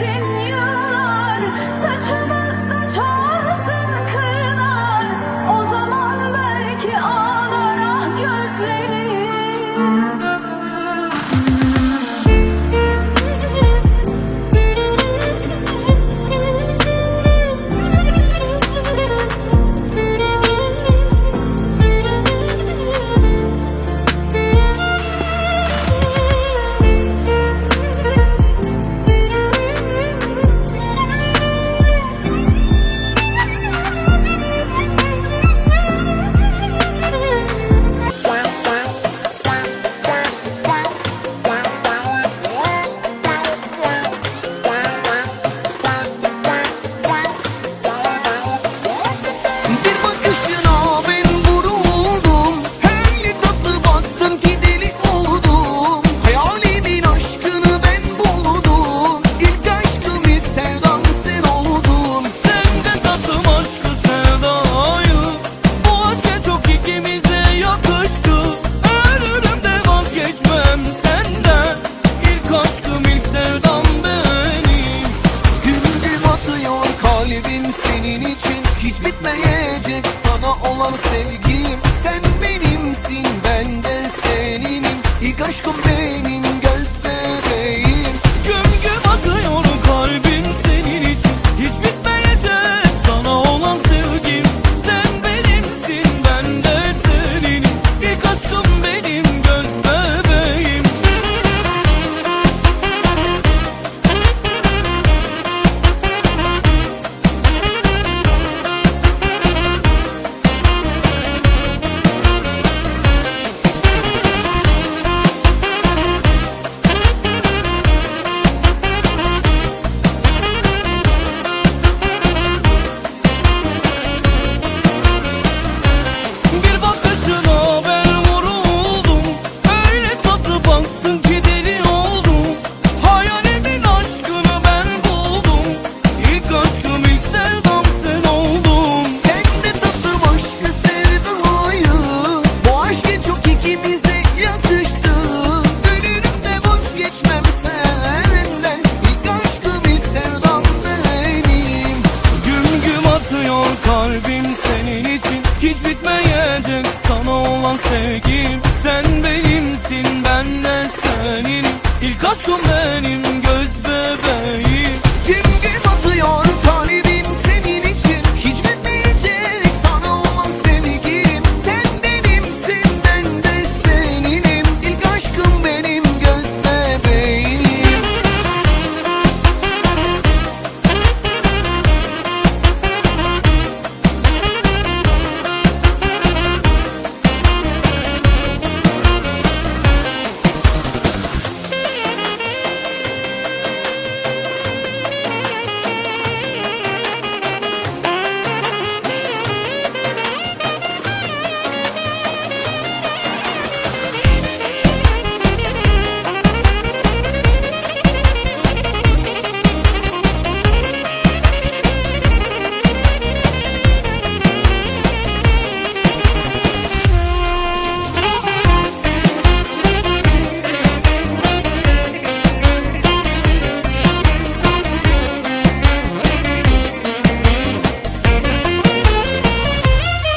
dancing. Senin için hiç bitmeyecek. Sana olan sevgim Sen benimsin ben de seninim. İlk aşkım benim. kalbim senin için. Hiç bitmeyecek sana olan sevgim. Sen benimsin ben de senin İlk aşkım benim göz bebeğim.